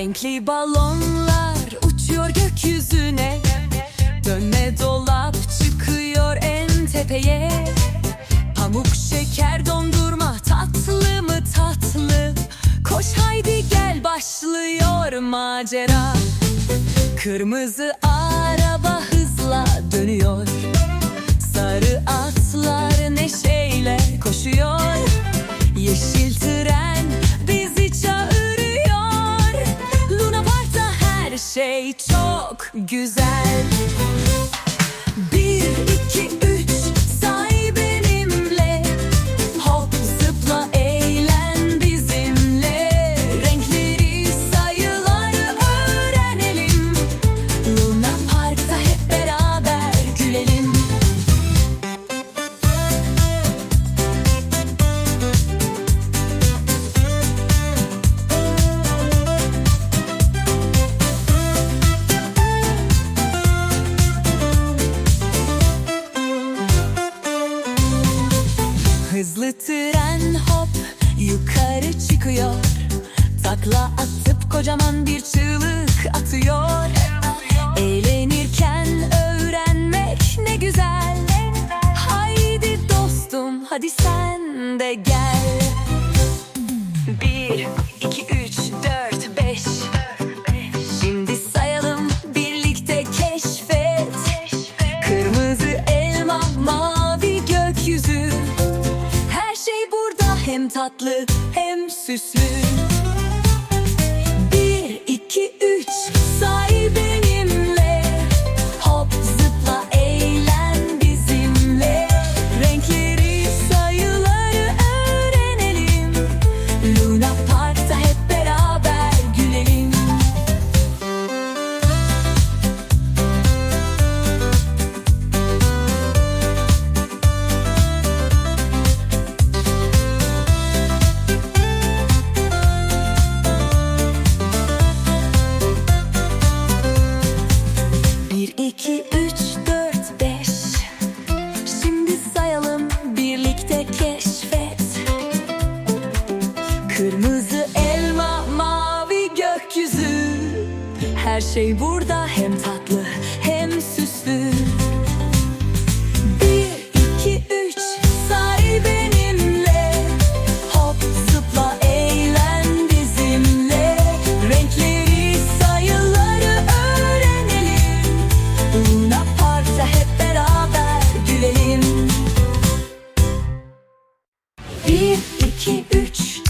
Renkli balonlar uçuyor gökyüzüne. Dönme dolap çıkıyor en tepeye. Pamuk şeker dondurma tatlı mı tatlı? Koş haydi gel başlıyor macera. Kırmızı araba hızla dönüyor. Sarı atlar neşeyle koşuyor güzel. Bir, iki, üç çıkıyor. Takla atıp kocaman bir çığlık atıyor. Eğlenirken öğrenmek ne güzel. Haydi dostum hadi sen de gel. Bir, hem tatlı hem süslü. Bir, iki, üç say iki, üç, dört, beş. Şimdi sayalım birlikte keşfet. Kırmızı elma, mavi gökyüzü. Her şey burada hem tatlı iki, üç